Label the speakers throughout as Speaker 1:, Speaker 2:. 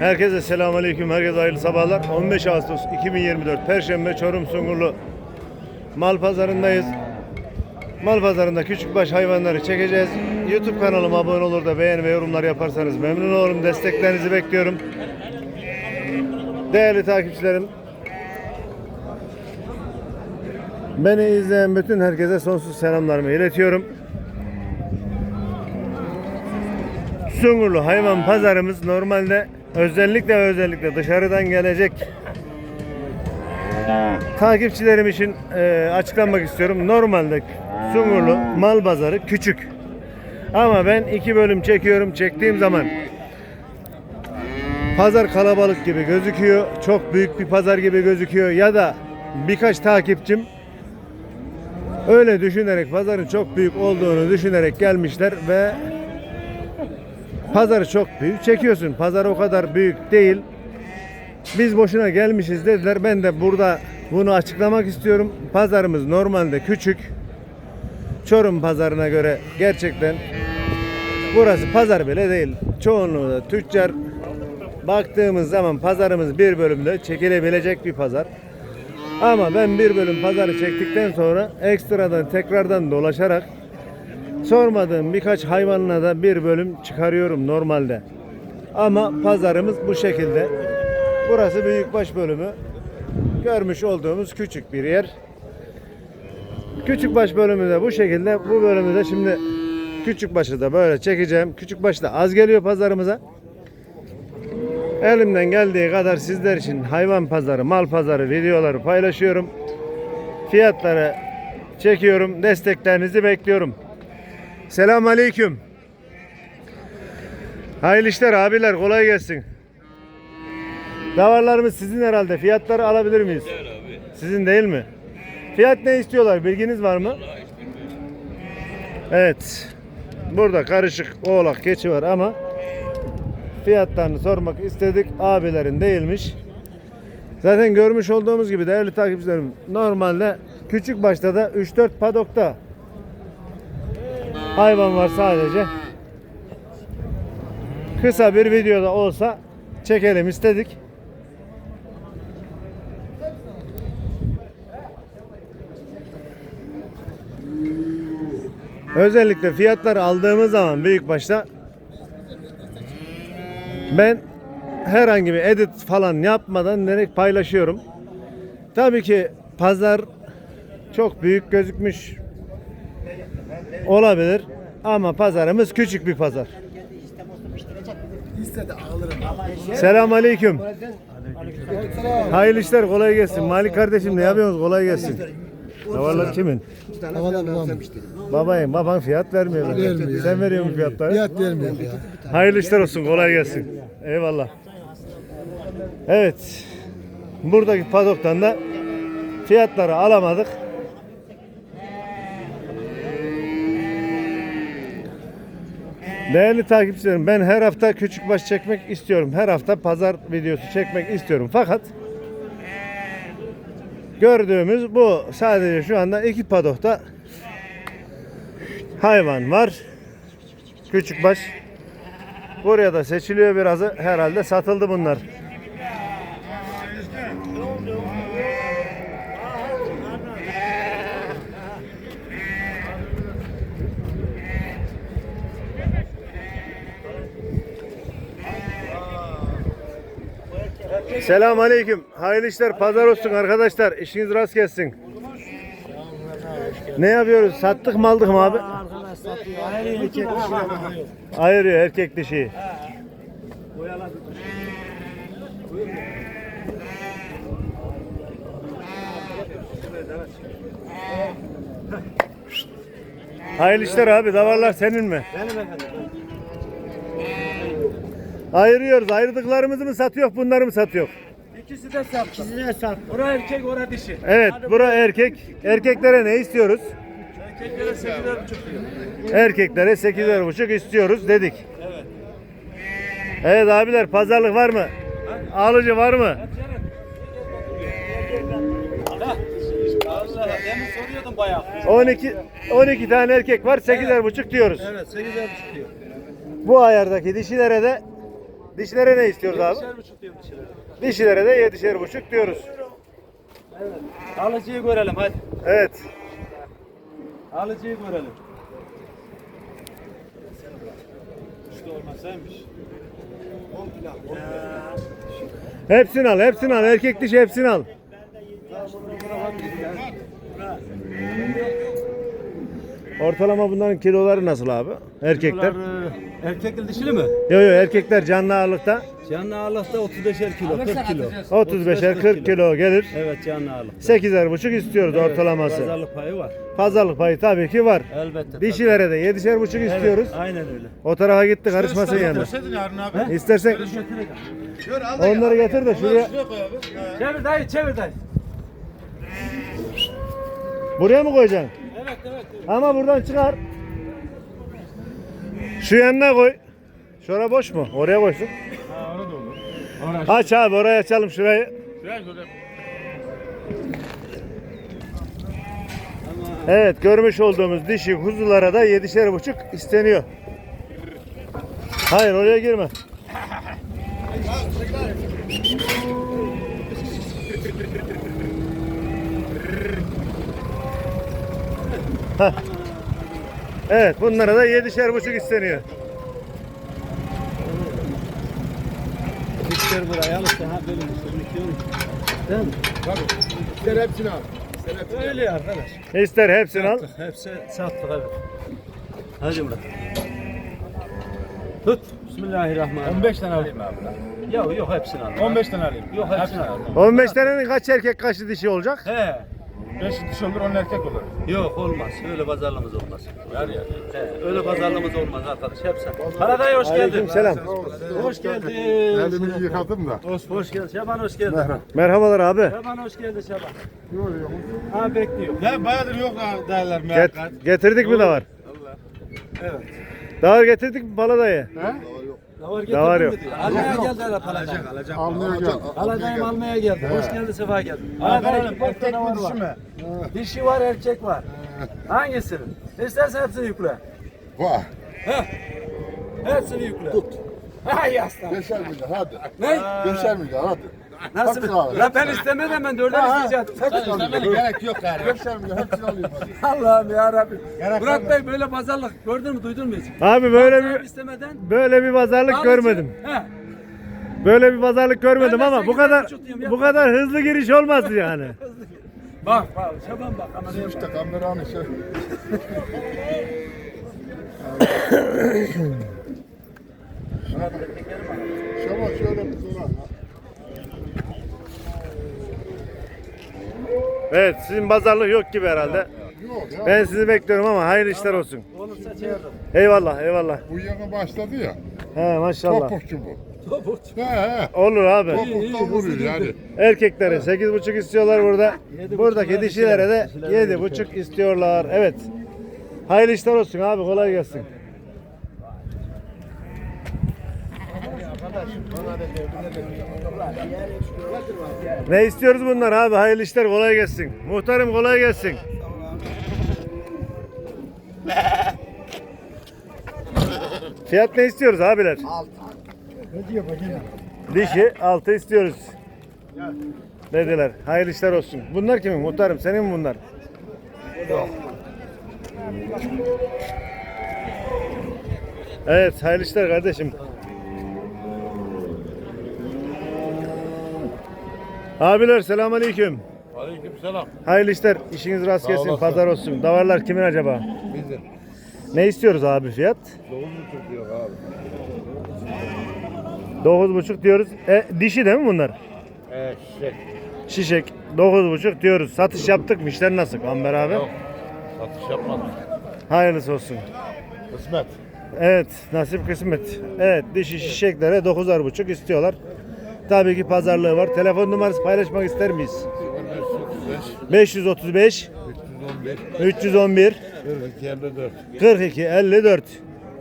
Speaker 1: Herkese selamünaleyküm. Herkese hayırlı sabahlar. 15 Ağustos 2024 Perşembe Çorum Sungurlu Mal Pazarındayız. Mal Pazarında küçükbaş hayvanları çekeceğiz. YouTube kanalıma abone olur da beğeni ve yorumlar yaparsanız memnun olurum. Desteklerinizi bekliyorum. Değerli takipçilerim, beni izleyen bütün herkese sonsuz selamlarımı iletiyorum. Sungurlu hayvan pazarımız normalde özellikle özellikle dışarıdan gelecek takipçilerim için e, açıklamak istiyorum. Normalde Sungurlu mal pazarı küçük. Ama ben iki bölüm çekiyorum. Çektiğim zaman pazar kalabalık gibi gözüküyor. Çok büyük bir pazar gibi gözüküyor. Ya da birkaç takipçim öyle düşünerek pazarın çok büyük olduğunu düşünerek gelmişler ve Pazarı çok büyük çekiyorsun. Pazar o kadar büyük değil. Biz boşuna gelmişiz dediler. Ben de burada bunu açıklamak istiyorum. Pazarımız normalde küçük. Çorum pazarına göre gerçekten burası pazar bile değil. Çoğunluğu da tüccar. Baktığımız zaman pazarımız bir bölümde çekilebilecek bir pazar. Ama ben bir bölüm pazarı çektikten sonra ekstradan tekrardan dolaşarak Sormadığım birkaç hayvanla da bir bölüm çıkarıyorum normalde. Ama pazarımız bu şekilde. Burası büyükbaş bölümü. Görmüş olduğumuz küçük bir yer. Küçükbaş bölümü de bu şekilde. Bu bölümü de şimdi küçükbaşı da böyle çekeceğim. Küçükbaş da az geliyor pazarımıza. Elimden geldiği kadar sizler için hayvan pazarı, mal pazarı videoları paylaşıyorum. Fiyatları çekiyorum. Desteklerinizi bekliyorum. Selam aleyküm. Hayırlı işler abiler kolay gelsin. Davarlarımız sizin herhalde. Fiyatları alabilir miyiz? Sizin değil mi? Fiyat ne istiyorlar? Bilginiz var mı? Evet. Burada karışık oğlak keçi var ama fiyatlarını sormak istedik. Abilerin değilmiş. Zaten görmüş olduğumuz gibi değerli takipçilerim normalde küçük başta da 3-4 padokta hayvan var sadece. Kısa bir videoda olsa çekelim istedik. Özellikle fiyatları aldığımız zaman büyük başta ben herhangi bir edit falan yapmadan direkt paylaşıyorum. Tabii ki pazar çok büyük gözükmüş olabilir ama pazarımız küçük bir pazar. Selam aleyküm. Hayırlı işler kolay gelsin. Malik kardeşim ne yapıyorsunuz? Kolay gelsin. Davarlar kimin?
Speaker 2: Havalar babam.
Speaker 1: Babayım, baban fiyat vermiyor.
Speaker 2: Vermiyor.
Speaker 1: Sen veriyor musun fiyatları?
Speaker 2: Fiyat vermiyor ya.
Speaker 1: Hayırlı işler olsun, kolay gelsin. Eyvallah. Evet. Buradaki padoktan da fiyatları alamadık. Değerli takipçilerim ben her hafta küçük baş çekmek istiyorum. Her hafta pazar videosu çekmek istiyorum. Fakat gördüğümüz bu. Sadece şu anda iki padokta hayvan var. Küçük baş. Buraya da seçiliyor birazı. Herhalde satıldı bunlar. Selam aleyküm. Hayırlı işler, pazar olsun arkadaşlar. İşiniz rast gelsin. Ne yapıyoruz? Sattık mı aldık mı abi? Ayırıyor erkek dişi. Hayırlı işler abi. Davarlar senin mi?
Speaker 3: Benim efendim.
Speaker 1: Ayırıyoruz. Ayırdıklarımızı mı satıyor, bunları mı satıyor?
Speaker 3: İkisi de sap. İkisi de sap. Ora erkek, ora dişi.
Speaker 1: Evet, bura erkek. Erkeklere ne istiyoruz?
Speaker 3: Erkeklere 8'er buçuk diyor.
Speaker 1: Erkeklere 8,5 istiyoruz dedik. Evet. Evet abiler pazarlık var mı? Alıcı var mı?
Speaker 3: Allah demin soruyordum bayağı.
Speaker 1: 12 12 tane erkek var 8,5 diyoruz.
Speaker 3: Evet 8'er buçuk diyor.
Speaker 1: Bu ayardaki dişilere de Dişilere ne istiyoruz abi?
Speaker 3: Yedişer buçuk diyorum dişilere.
Speaker 1: Dişilere de yedişer buçuk diyoruz.
Speaker 3: Evet. Alıcıyı görelim hadi.
Speaker 1: Evet.
Speaker 3: Alıcıyı görelim. İşte olmasaymış.
Speaker 1: Hepsini al, hepsini al. Erkek dişi hepsini al. Ortalama bunların kiloları nasıl abi? Erkekler.
Speaker 3: Bunlar, e, erkekli dişili mi?
Speaker 1: Yok yok erkekler canlı ağırlıkta
Speaker 3: Canlı ağırlıkta 35'er kilo, 40 kilo.
Speaker 1: 35'er 40 kilo gelir.
Speaker 3: Evet canlı ağırlık.
Speaker 1: 8'er buçuk istiyoruz
Speaker 3: Evet,
Speaker 1: ortalaması.
Speaker 3: Pazarlık payı var.
Speaker 1: Pazarlık payı tabii ki var.
Speaker 3: Elbette. tabii.
Speaker 1: Dişilere de 7'şer buçuk
Speaker 3: Evet,
Speaker 1: istiyoruz.
Speaker 3: aynen öyle.
Speaker 1: O tarafa gitti karışmasın yanına.
Speaker 3: He?
Speaker 1: İstersen onları getir de şuraya.
Speaker 3: Çevir dayı, çevir dayı.
Speaker 1: Buraya mı koyacaksın?
Speaker 3: Evet, evet.
Speaker 1: Ama buradan çıkar. Şu yanına koy. Şura boş mu? Oraya koysun.
Speaker 3: Ha, orada olur. Orada.
Speaker 1: Aç abi oraya açalım şurayı. Evet görmüş olduğumuz dişi kuzulara da yedişer buçuk isteniyor. Hayır oraya girme. Heh. Evet bunlara da yedişer buçuk isteniyor.
Speaker 3: Dişler buraya benim işte dikiyorum. Değil mi?
Speaker 2: Sen hepsini al.
Speaker 3: Öyle arkadaş.
Speaker 1: İster hepsini al.
Speaker 3: Sattık, hepsi sattık evet. Hadi Murat. Tut. Bismillahirrahmanirrahim.
Speaker 4: 15 tane alayım abi.
Speaker 3: Yok yok hepsini al.
Speaker 4: 15 tane alayım.
Speaker 3: Yok hepsini al.
Speaker 1: 15 tanenin kaç erkek kaç dişi olacak?
Speaker 3: He.
Speaker 4: 5 dişi olur 10 erkek olur.
Speaker 3: Yok olmaz. Öyle pazarlığımız olmaz.
Speaker 4: Var ya.
Speaker 3: He, öyle pazarlığımız olmaz arkadaş. Hepsi. Paraday hoş geldin.
Speaker 1: Aleykümselam.
Speaker 3: Hoş geldin.
Speaker 4: Elimi yıkadım da.
Speaker 3: Hoş, hoş geldin. Şaban hoş geldin.
Speaker 1: Merhabalar abi.
Speaker 3: Şaban hoş geldin Şaban. Ha bekliyor.
Speaker 4: Ya bayağıdır yok ha derler
Speaker 1: Get, getirdik mi davar?
Speaker 3: Evet.
Speaker 1: Davar getirdik mi paladayı?
Speaker 3: Davar
Speaker 1: Davar yok.
Speaker 3: diyor? Almaya geldi herhalde Paladay.
Speaker 4: Almaya gel.
Speaker 3: Paladayım almaya geldi. Hoş geldin sefa geldin.
Speaker 4: Bakalım
Speaker 3: Paladayım
Speaker 4: erkek mi dişi mi?
Speaker 3: Dişi var erkek var. Hangisini? İstersen hepsini yükle.
Speaker 4: Vah.
Speaker 3: Heh. Hepsini yükle. Tut. Ha yaslan.
Speaker 4: Beşer milyar hadi.
Speaker 3: Ne?
Speaker 4: Beşer milyar hadi.
Speaker 3: Nasıl?
Speaker 4: Hakkı abi.
Speaker 3: La ben istemeden ben dörder isteyecektim.
Speaker 4: İstemeli gerek yok yani. Hepsini hadi.
Speaker 3: Allah'ım ya Rabbi. Murat. Bey böyle pazarlık gördün mü duydun mu hiç?
Speaker 1: Abi böyle bir
Speaker 3: istemeden.
Speaker 1: böyle bir pazarlık görmedim.
Speaker 3: He.
Speaker 1: Böyle bir pazarlık görmedim ama bu kadar
Speaker 3: ya.
Speaker 1: bu kadar hızlı giriş olmazdı yani.
Speaker 3: Bak bak Şaban bak kameraya bak.
Speaker 4: İşte kameranın şey. Şaban şöyle bir sorar.
Speaker 1: Evet sizin pazarlık yok gibi herhalde. Ben sizi bekliyorum ama hayırlı işler olsun.
Speaker 3: Olursa çevirdim.
Speaker 1: Eyvallah eyvallah.
Speaker 4: Bu yeni başladı ya.
Speaker 1: He maşallah.
Speaker 4: Topukçu bu.
Speaker 3: Topuk.
Speaker 4: He he.
Speaker 1: Olur abi.
Speaker 4: Topukta vuruyor yani.
Speaker 1: Erkekleri 8,5 istiyorlar burada.
Speaker 3: Yedi
Speaker 1: Buradaki dişilere de
Speaker 3: dişilere.
Speaker 1: 7,5 istiyorlar. Evet. Hayırlı işler olsun abi kolay gelsin. Ne istiyoruz bunlar abi? Hayırlı işler kolay gelsin. Muhtarım kolay gelsin. Fiyat ne istiyoruz abiler? Dişi altı istiyoruz. Dediler. Hayırlı işler olsun. Bunlar kimin? Muhtarım senin mi bunlar? Evet hayırlı işler kardeşim. Abiler selamünaleyküm.
Speaker 4: Aleyküm selam.
Speaker 1: Hayırlı işler. İşiniz rast gelsin.
Speaker 4: olasın.
Speaker 1: Pazar olsun. Davarlar kimin acaba?
Speaker 4: Bizim.
Speaker 1: Ne istiyoruz abi fiyat?
Speaker 4: Doğum tutuyor abi.
Speaker 1: 9,5 diyoruz. E, dişi değil mi bunlar?
Speaker 4: Ee, şey.
Speaker 1: Şişek 9,5 diyoruz. Satış yaptık mı? İşler nasıl? Amber abi.
Speaker 4: Yok. Satış yapmadım.
Speaker 1: Hayırlısı olsun.
Speaker 4: Kısmet.
Speaker 1: Evet, nasip kısmet. Evet, dişi şişeklere 9,5 istiyorlar. Tabii ki pazarlığı var. Telefon numarası paylaşmak ister miyiz? 535
Speaker 4: 311
Speaker 1: 311
Speaker 4: 42 54.
Speaker 1: 42 54.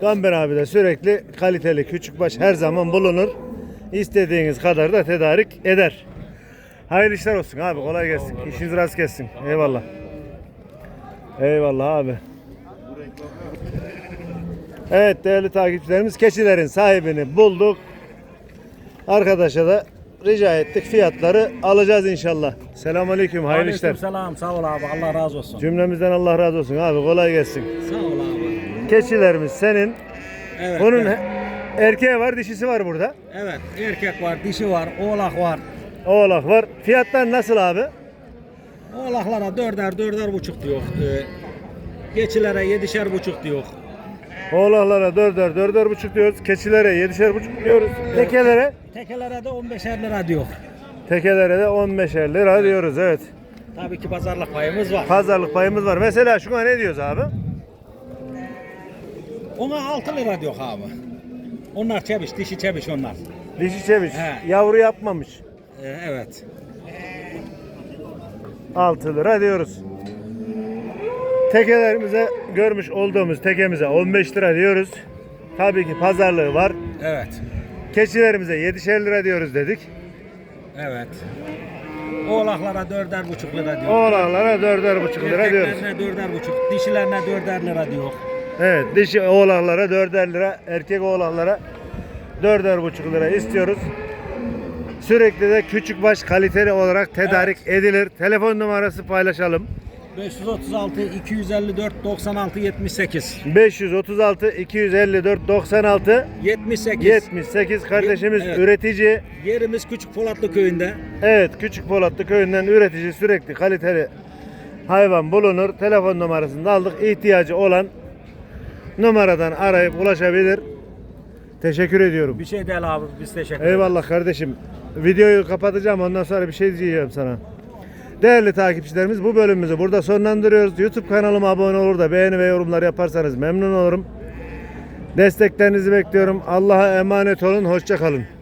Speaker 1: Gamber abi de sürekli kaliteli küçük baş her zaman bulunur. İstediğiniz kadar da tedarik eder. Hayırlı işler olsun abi. Kolay gelsin. İşiniz rast gelsin. Eyvallah. Eyvallah abi. Evet değerli takipçilerimiz keçilerin sahibini bulduk. Arkadaşa da rica ettik. Fiyatları alacağız inşallah. Selamünaleyküm. Hayırlı işler.
Speaker 3: Selam sağ ol abi Allah razı olsun.
Speaker 1: Cümlemizden Allah razı olsun abi. Kolay gelsin.
Speaker 3: Sağ ol abi.
Speaker 1: Keçilerimiz senin.
Speaker 3: Evet.
Speaker 1: Bunun
Speaker 3: evet.
Speaker 1: erkeği var, dişisi var burada.
Speaker 3: Evet erkek var, dişi var, oğlak var.
Speaker 1: Oğlak var. Fiyatlar nasıl abi?
Speaker 3: Oğlaklara dörder dörder buçuk diyor. Ee, geçilere yedişer buçuk diyor.
Speaker 1: Oğlaklara dörder, dörder buçuk diyoruz. Keçilere yedişer buçuk diyoruz. Tekelere?
Speaker 3: Tekelere de 15'er lira diyor.
Speaker 1: Tekelere de 15'er lira diyoruz evet.
Speaker 3: Tabii ki pazarlık payımız var.
Speaker 1: Pazarlık payımız var. Mesela şuna ne diyoruz abi?
Speaker 3: Ona 6 lira diyor abi. Onlar çebiş, dişi çebiş onlar.
Speaker 1: Dişi çeviş.
Speaker 3: He.
Speaker 1: Yavru yapmamış.
Speaker 3: Ee, evet.
Speaker 1: 6 lira diyoruz. Tekelerimize görmüş olduğumuz tekemize 15 lira diyoruz. Tabii ki pazarlığı var.
Speaker 3: Evet.
Speaker 1: Keçilerimize 7'şer lira diyoruz dedik.
Speaker 3: Evet. Oğlaklara dörder buçuk lira diyor.
Speaker 1: Oğlanlara 4'er lira diyoruz.
Speaker 3: Erkeklerine dörder buçuk, dişilerine dörder lira diyor.
Speaker 1: Evet dişi oğlanlara 4'er lira, erkek oğlanlara 4'er lira istiyoruz. Sürekli de küçük baş kaliteli olarak tedarik edilir. Telefon numarası paylaşalım.
Speaker 3: 536 254 96 78
Speaker 1: 536 254 96
Speaker 3: 78
Speaker 1: 78 kardeşimiz
Speaker 3: Evet.
Speaker 1: üretici.
Speaker 3: Yerimiz Küçük Polatlı köyünde.
Speaker 1: Evet Küçük Polatlı köyünden üretici sürekli kaliteli hayvan bulunur. Telefon numarasını da aldık. İhtiyacı olan numaradan arayıp ulaşabilir. Teşekkür ediyorum.
Speaker 3: Bir şey değil abi biz teşekkür ederiz.
Speaker 1: Eyvallah kardeşim. Videoyu kapatacağım ondan sonra bir şey diyeceğim sana. Değerli takipçilerimiz bu bölümümüzü burada sonlandırıyoruz. YouTube kanalıma abone olur da beğeni ve yorumlar yaparsanız memnun olurum. Desteklerinizi bekliyorum. Allah'a emanet olun. Hoşça kalın.